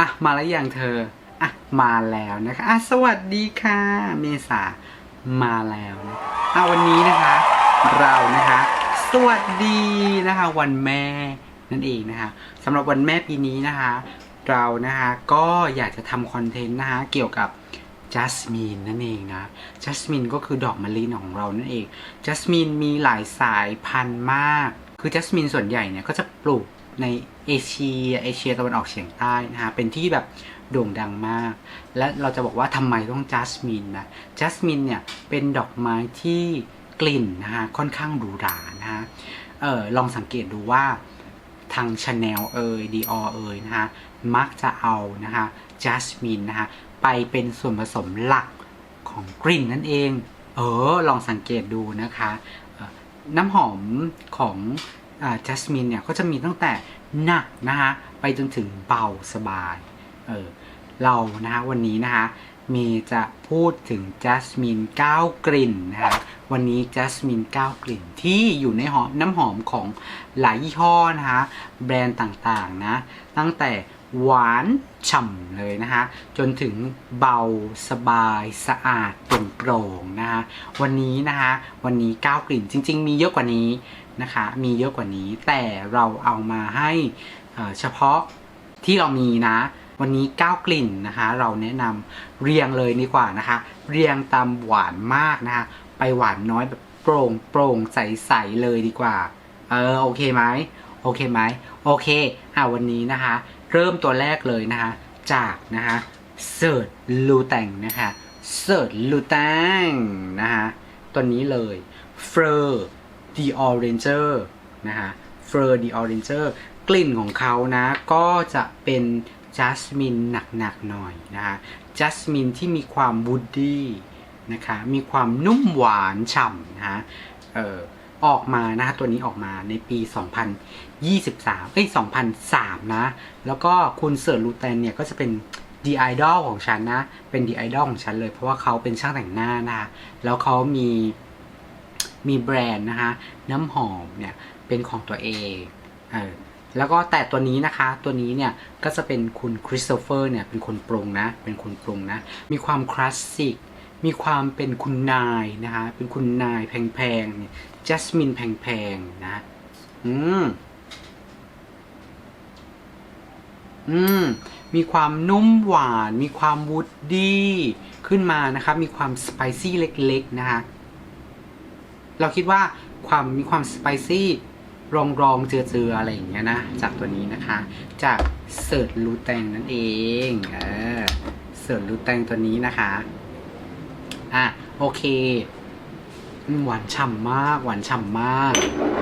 อะมาแล้วอยังเธออะมาแล้วนะคะอะสวัสดีค่ะ เมษามาแล้วนะอะวันนี้นะคะ เรานะคะ สวัสดีนะคะ วันแม่นั่นเองนะคะสำหรับวันแม่ปีนี้นะคะ เรานะคะก็อยากจะทำคอนเทนต์นะคะเกี่ยวกับจัสมินนั่นเองนะจัสมินก็คือดอกมะลิของเรานั่นเองจัสมินมีหลายสายพันธุ์มาก คือจัสมินส่วนใหญ่เนี่ยก็จะปลูก ในเอเชียเอเชียตะวันออกเฉียงใต้นะคะเป็นที่แบบโด่งดังมาก และเราจะบอกว่าทำไมต้องจัสมินนะจัสมินเนี่ยเป็นดอกไม้ที่กลิ่นนะคะค่อนข้างหรูหรานะคะเออลองสังเกตดูว่าทางชาแนลเอยดีออเอยนะคะมักจะเอานะคะจัสมินนะคะไปเป็นส่วนผสมหลักของกลิ่นนั่นเอง เออ ลองสังเกตดูนะคะ น้ำหอมของ จัสมินเนี่ยก็จะมีตั้งแต่หนักนะคะไปจนถึงเบาสบายเออเรานะคะวันนี้นะคะมย์จะพูดถึงจัสมิน9กลิ่นนะคะวันนี้จัสมิน9กลิ่นที่อยู่ในหอมน้ำหอมของหลายยี่ห้อนะคะแบรนด์ต่างๆนะตั้งแต่หวานฉ่ำเลยนะคะจนถึงเบาสบายสะอาดโปร่งโปร่งนะคะวันนี้นะคะวันนี้ 9 กลิ่นจริง ๆ มีเยอะกว่านี้ นะคะ มีเยอะกว่านี้ แต่เราเอามาให้เฉพาะที่เรามีนะ วันนี้ 9 กลิ่นนะคะ เราแนะนำเรียงเลยดีกว่านะคะ เรียงตามหวานมากนะคะ ไปหวานน้อยแบบโปร่งโปร่งใสๆเลยดีกว่า เออโอเคไหมโอเคไหมโอเคอะวันนี้นะคะ เริ่มตัวแรกเลยนะคะ จากนะคะเซิร์ชลูแตงนะคะเซิร์ชลูแตงนะคะตัวนี้เลยเฟอร์ ดีออเรนเจอร์นะคะเฟอร์ดีออเรนเจอร์กลิ่นของเขานะก็จะเป็นจัสมินหนักๆหน่อยนะคะจัสมินที่มีความวูดดี้นะคะมีความนุ่มหวานฉ่ำนะคะเอ่อออกมานะคะตัวนี้ออกมาในปี 2023เอ้ย2003 นะ แล้วก็คุณเสิร์ชลูแตนเนี่ยก็จะเป็นดีไอดอลของฉันนะ เป็นดีไอดอลของฉันเลย เพราะว่าเขาเป็นช่างแต่งหน้านะคะแล้วเขามี มีแบรนด์นะคะ น้ำหอมเนี่ยเป็นของตัวเองเออแล้วก็แต่ตัวนี้นะคะตัวนี้เนี่ยก็จะเป็นคุณคริสโตเฟอร์เนี่ยเป็นคนปรุงนะ เป็นคนปรุงนะ มีความคลาสสิกมีความเป็นคุณนายนะคะ เป็นคุณนายแพงๆเนี่ยจัสมินแพงๆนะ อืม อืม มีความนุ่มหวาน มีความวูดดี้ขึ้นมานะครับมีความสไปซี่เล็กๆนะคะ เราคิดว่าความมีความสไปซี่รองรองเจือเจืออะไรอย่างเงี้ยนะ จากตัวนี้นะคะ จากเสิร์ชลูแตงนั่นเองเออเสิร์ชลูแตงตัวนี้นะคะ อะ โอเค หวานฉ่ำมาก หวานฉ่ำมาก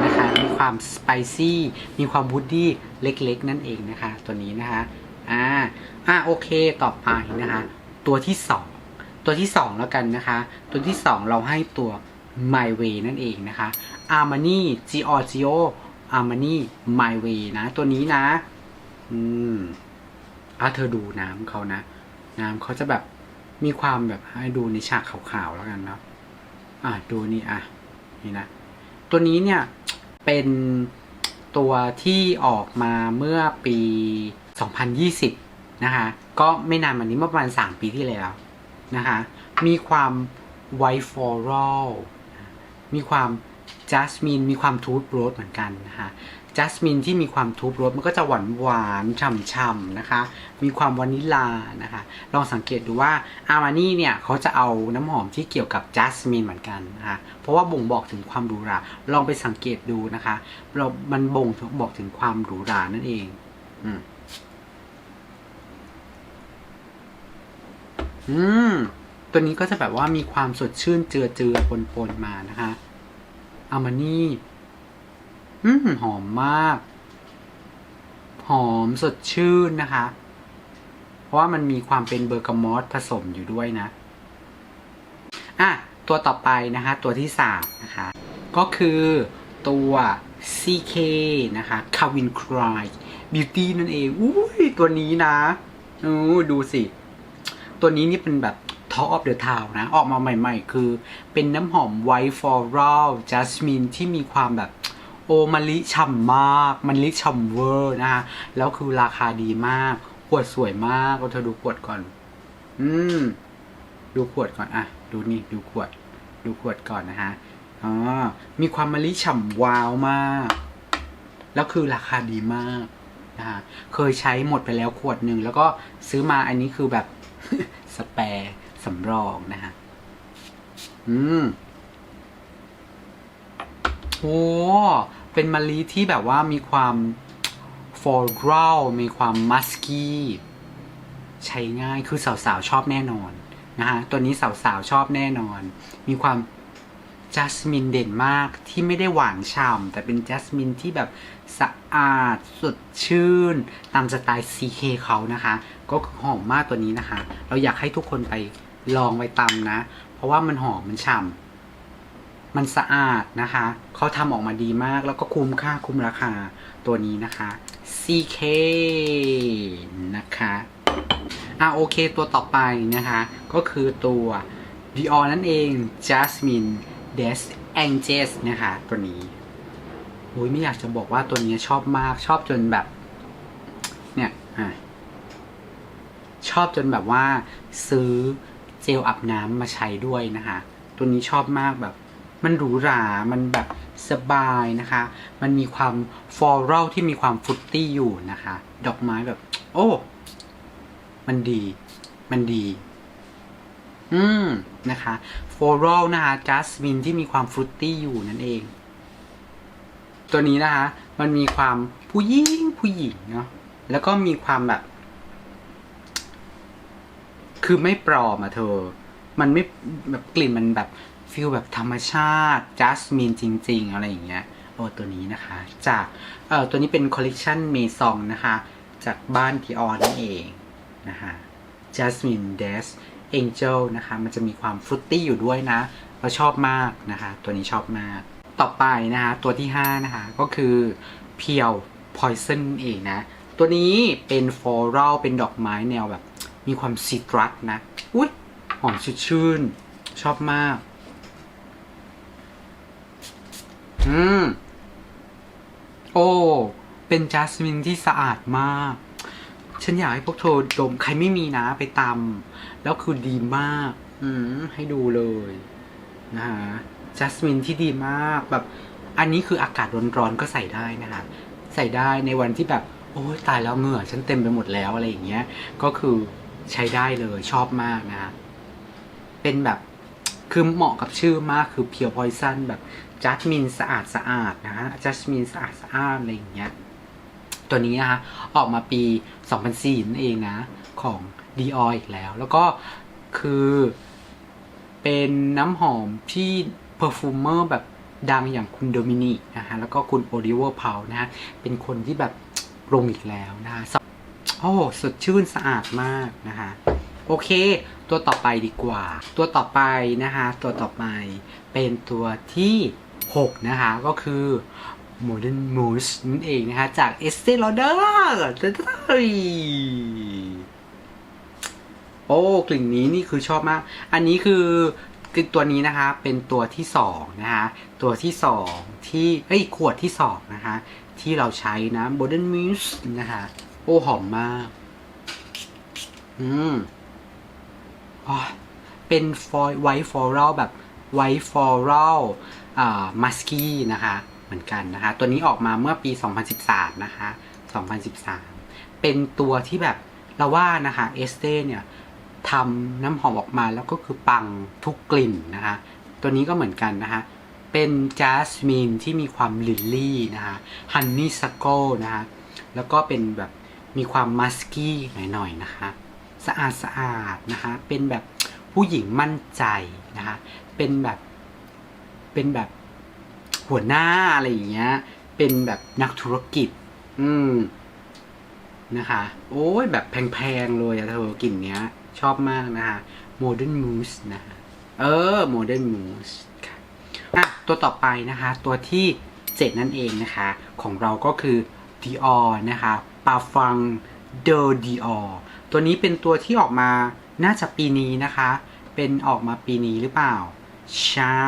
นะคะ มีความสไปซี่ มีความวูดดี้เล็ก ๆ นั่นเองนะคะ ตัวนี้นะคะ อ่า อ่าโอเค ต่อไปนะคะ ตัวที่สอง ตัวที่สองแล้วกันนะคะ ตัวที่สองเราให้ตัว My Way นั่นเองนะคะ Armani Giorgio Armani My Way นะ ตัวนี้นะ อืมอะเธอดูน้ำเขานะ น้ำเขาจะแบบมีความแบบให้ดูในฉากขาวๆแล้วกันเนาะอะดูนี่อะนี่นะ ตัวนี้เนี่ยเป็นตัวที่ออกมาเมื่อปี 2020 นะคะ ก็ไม่นานมานี้เมื่อประมาณ 3 ปีที่แล้วนะคะ มีความไวฟลอรัล มีความจัสมินมีความทูบโรสเหมือนกันนะคะจัสมินที่มีความทูบโรสมันก็จะหวานหวานฉ่ำๆนะคะ มีความวานิลลานะคะ ลองสังเกตดูว่าอาร์มานี่เนี่ยเขาจะเอาน้ำหอมที่เกี่ยวกับจัสมินเหมือนกันนะคะ เพราะว่าบ่งบอกถึงความหรูหรา ลองไปสังเกตดูนะคะเรามันบ่งบอกถึงความหรูหรานั่นเองอืมอืม ตัวนี้ก็จะแบบว่ามีความสดชื่นเจือเจือปนปนๆมานะคะอามานี่อืมหอมมาก หอมสดชื่นนะคะ เพราะว่ามันมีความเป็นเบอร์กามอสผสมอยู่ด้วยนะ อะ ตัวต่อไปนะคะ ตัวที่สามนะคะ ก็คือตัว CK นะคะ Calvin Klein Beauty นั่นเอง อุ้ยตัวนี้นะอู้ดูสิ ตัวนี้นี่เป็นแบบ Top of the Town นะ ออกมาใหม่ ๆ คือเป็นน้ำหอม White Floral Jasmine ที่มีความแบบโอมะลิฉ่ำมาก มันลิฉ่ำเวอร์นะคะแล้วคือราคาดีมาก ขวดสวยมากเอาเธอดูขวดก่อน อืม ดูขวดก่อนอะดูนี่ ดูขวด ดูขวดก่อนนะฮะอ๋อมีความมะลิฉ่ำวาวมาก แล้วคือราคาดีมากนะฮะเคยใช้หมดไปแล้วขวดหนึ่ง แล้วก็ซื้อมาอันนี้คือแบบ สแปร์ำรองนะฮะ อืมโอ้เป็นมะลิที่แบบว่ามีความฟอรัลมีความมัสกี้ใช้ง่ายคือสาวๆ ชอบแน่นอนนะฮะ ตัวนี้สาวๆ ชอบแน่นอน มีความจัสมินเด่นมากที่ไม่ได้หวานฉ่ำแต่เป็นจัสมินที่แบบสะอาดสดชื่น ตามสไตล์ CK เขานะคะ ก็คือหอมมากตัวนี้นะคะ เราอยากให้ทุกคนไป ลองไปตำนะ เพราะว่ามันหอมมันฉ่ำมันสะอาดนะคะ เขาทำออกมาดีมากแล้วก็คุ้มค่าคุ้มราคาตัวนี้นะคะ CK นะคะอะโอเคตัวต่อไปนะคะ ก็คือตัว Dior นั่นเอง Jasmine Des Angels นะคะ ตัวนี้โอ้ยไม่อยากจะบอกว่าตัวนี้ชอบมากชอบจนแบบ เนี่ยอะชอบจนแบบว่าซื้อ จลอาบน้ำมาใช้ด้วยนะคะ ตัวนี้ชอบมากแบบ มันหรูหรา มันแบบสบายนะคะ มันมีความฟลอรัลที่มีความฟรุตตี้อยู่นะคะ ดอกไม้แบบ โอ้ มันดี มันดี อืมนะคะฟลอรัลนะคะจัสมินที่มีความฟรุตตี้อยู่นั่นเอง ตัวนี้นะคะ มันมีความผู้หญิงผู้หญิงเนาะแล้วก็มีความแบบ คือไม่ปลอมอะเธอ มันไม่แบบกลิ่นมันแบบฟิลแบบธรรมชาติจัสมินจริง ๆ อะไรอย่างเงี้ยโอ้ตัวนี้นะคะ จากเอ่อตัวนี้เป็นคอลเลกชันเมซองนะคะ จากบ้านพีออนั่นเองนะคะ Jasmine Des Angel นะคะ มันจะมีความฟรุตตี้อยู่ด้วยนะเราชอบมากนะคะ ตัวนี้ชอบมาก ต่อไปนะคะตัวที่ 5 นะคะ ก็คือเพียว Poison เองนะ ตัวนี้เป็นฟลอรัลเป็นดอกไม้แนวแบบ มีความซิตรัสนะอุ้ยหอมชื่นชื่น ชอบมาก อืม โอ้ เป็นจัสมินที่สะอาดมาก ฉันอยากให้พวกเธอดม ใครไม่มีนะไปตำแล้วคือดีมาก อืม ให้ดูเลยนะฮะจัสมินที่ดีมากแบบ อันนี้คืออากาศร้อนๆก็ใส่ได้นะคะใส่ได้ในวันที่แบบ โอ้ยตายแล้วเหงื่อ ฉันเต็มไปหมดแล้วอะไรอย่างเงี้ย ก็คือ ใช้ได้เลยชอบมากนะ เป็นแบบคือเหมาะกับชื่อมากคือเพียวพอยซันแบบจัสมินสะอาดสะอาดนะฮะจัสมินสะอาดสะอาดอะไรอย่างเงี้ย ตัวนี้นะคะออกมาปี 2004นั่นเองนะ ของ Dior อีกแล้ว แล้วก็คือเป็นน้ำหอมที่เพอร์ฟูมเมอร์แบบดังอย่างคุณโดมินิกนะฮะ แล้วก็คุณโอลิเวอร์เพานะฮะ เป็นคนที่แบบลงอีกแล้วนะฮะ โอ้สดชื่นสะอาดมากนะคะ โอเค ตัวต่อไปดีกว่า ตัวต่อไปนะคะ ตัวต่อไปเป็นตัวที่ 6 นะคะ ก็คือ Modern Mousse นั่นเองนะคะ จาก Estee Lauder โอ้กลิ่นนี้นี่คือชอบมาก อันนี้คือคือตัวนี้นะคะ เป็นตัวที่สองนะคะตัวที่สองที่เอ้ยขวดที่สองนะคะ ที่เราใช้นะ Modern Mousse นะคะ อ้หอมมาก อืมอ๋อเป็นฟอยไวท์ฟลอรัลแบบไวท์ฟลอรัลอ่ามัสกี้นะคะ เหมือนกันนะคะ ตัวนี้ออกมาเมื่อปี 2013 นะคะ 2013 เป็นตัวที่แบบเราว่านะคะเอสเต้เนี่ยทำน้ำหอมออกมาแล้วก็คือปังทุกกลิ่นนะคะ ตัวนี้ก็เหมือนกันนะคะ เป็นจัสมินที่มีความลิลลี่นะคะฮันนี่สโกนะคะ แล้วก็เป็นแบบ มีความมัสกี้หน่อยๆนะคะ สะอาดสะอาดนะคะ เป็นแบบผู้หญิงมั่นใจนะคะ เป็นแบบเป็นแบบหัวหน้าอะไรอย่างเงี้ย เป็นแบบนักธุรกิจ อืมนะคะ โอ้ยแบบแพงๆเลยอะเธอกลิ่นเนี้ย ชอบมากนะคะ Modern Mousse นะคะเออ Modern Mousse ค่ะอะ ตัวต่อไปนะคะ ตัวที่ 7 นั่นเองนะคะ ของเราก็คือ Dior นะคะ ปาฟัง de Dior ตัวนี้เป็นตัวที่ออกมาน่าจะปีนี้นะคะ เป็นออกมาปีนี้หรือเปล่า ใช่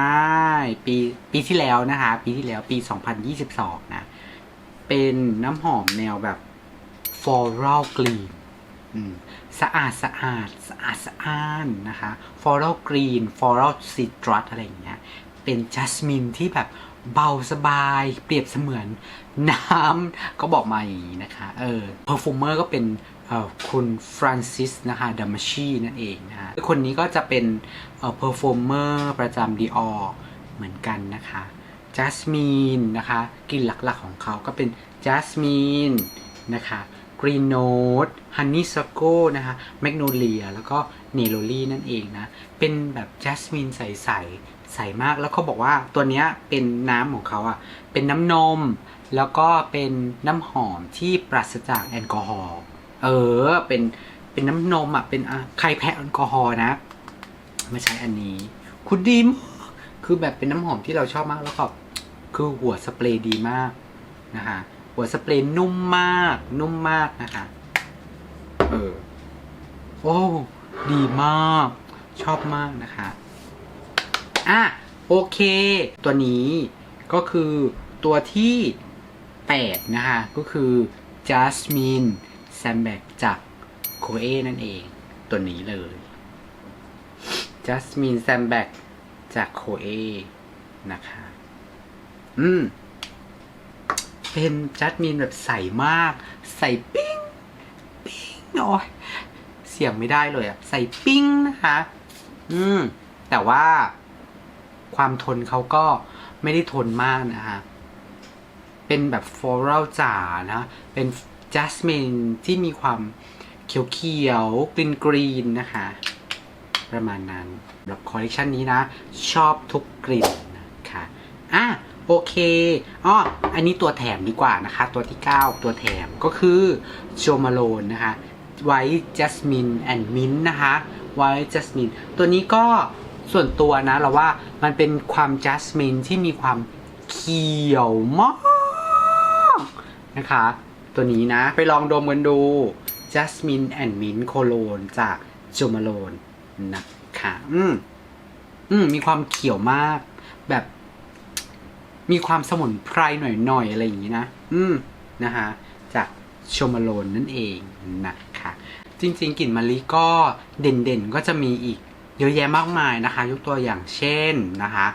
ปีปีที่แล้วนะคะ ปีที่แล้วปี 2022 นะ เป็นน้ำหอมแนวแบบ floral green สะอาดสะอาดสะอาดสะอ้านนะคะ floral green floral citrus อะไรอย่างเงี้ย เป็นจัสมินที่แบบเบาสบายเปรียบเสมือนน้ำก็บอกมาอย่างนี้นะคะ เออ perfumer ก็เป็นคุณฟรานซิสนะคะดัมชีนั่นเองนะคะคนนี้ก็จะเป็นเอ่อ perfumer ประจำ Dior เหมือนกันนะคะจัสมินนะคะกลิ่นหลักๆของเขาก็เป็นจัสมินนะคะ Green Note Honeysuckle นะคะ Magnolia แล้วก็ n e r o l i นั่นเองนะ เป็นแบบจัสมินใสๆใสมากแล้วเขาบอกว่าตัวเนี้ยเป็นน้ำของเขาอะ่ะ เป็นน้ำนม แล้วก็เป็นน้ำหอมที่ปราศจากแอลกอฮอล์เออเป็นเป็นน้ำนมอะ่ะเป็นอะใครแพ้แอลกอฮอล์นะม่ใช่อันนี้ คุณดีมากคือแบบเป็นน้ำหอมที่เราชอบมากแล้วก็คือหัวสเปรย์ดีมากนะคะ หัวสเปรย์นุ่มมาก นุ่มมากนะคะ เออ โอ้ ดีมาก ชอบมากนะคะ อะ โอเค ตัวนี้ก็คือตัวที่ 8 นะคะ ก็คือ Jasmine s a m b a c จากโคเอนั่นเอง ตัวนี้เลย Jasmine s a m b a c จากโคเอนะคะ อืม เป็นจัสมินแบบใสมาก ใสปิ้ง ปิ้งโอ้ยเสียงไม่ได้เลยอะใสปิ้งนะคะ อืม แต่ว่าความทนเขาก็ไม่ได้ทนมากนะคะ เป็นแบบฟลอรัลจ๋านะ เป็นจัสมินที่มีความเขียวๆ กรีนกรีนนะคะ ประมาณนั้นสำหรับคอลเลคชันนี้นะ ชอบทุกกลิ่นนะคะอะ โอเคอ๋ออันนี้ตัวแถมดีกว่านะคะ ตัวที่ 9 ตัวแถมก็คือโจมาโลนนะคะ ไวท์จัสมินแอนด์มินนะคะ ไวท์จัสมินตัวนี้ก็ส่วนตัวนะเราว่ามันเป็นความจัสมินที่มีความเขียวมากนะคะ ตัวนี้นะไปลองดมกันดู Jasmine and Mint Cologne จาก j o m a l o n e นะคะ อืม อืม มีความเขียวมาก แบบ มีความสมุนไพรหน่อยๆอะไรอย่างนี้นะ อืมนะคะจากโชมาโลนนั่นเองนะคะจริงๆกลิ่นมะลิก็เด่นๆ ก็จะมีอีกเยอะแยะมากมายนะคะ ยกตัวอย่างเช่นนะคะ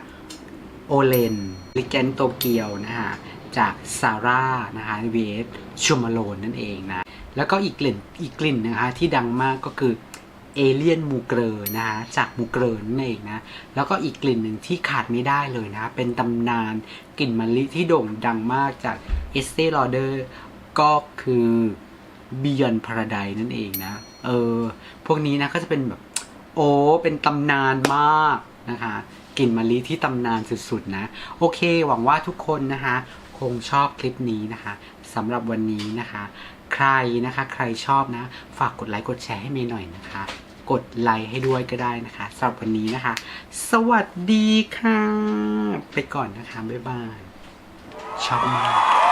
โอเลนลิแกนโตเกียวนะคะจากซาร่านะคะเวสชูมาโลนนั่นเองนะ แล้วก็อีกกลิ่นอีกกลิ่นนะคะที่ดังมากก็คือ เอเลียนมูเกรอนะคะจากมูเกรอนั่นเองนะ แล้วก็อีกกลิ่นหนึ่งที่ขาดไม่ได้เลยนะ เป็นตำนานกลิ่นมะลิที่โด่งดังมากจากเอสเต e ลอเดอร์ก็คือ Beyond Paradise นั่นเองนะ เออ พวกนี้นะก็จะเป็นแบบ โอ้ เป็นตำนานมากนะคะกลิ่นมะลิที่ตำนานสุดๆนะ โอเค หวังว่าทุกคนนะคะ คงชอบคลิปนี้นะคะสำหรับวันนี้นะคะ ใครนะคะ ใครชอบนะ ฝากกดไลค์กดแชร์ให้เมย์หน่อยนะคะ กดไลค์ให้ด้วยก็ได้นะคะสำหรับวันนี้นะคะ สวัสดีค่ะ ไปก่อนนะคะ บ๊ายบายชอบมาก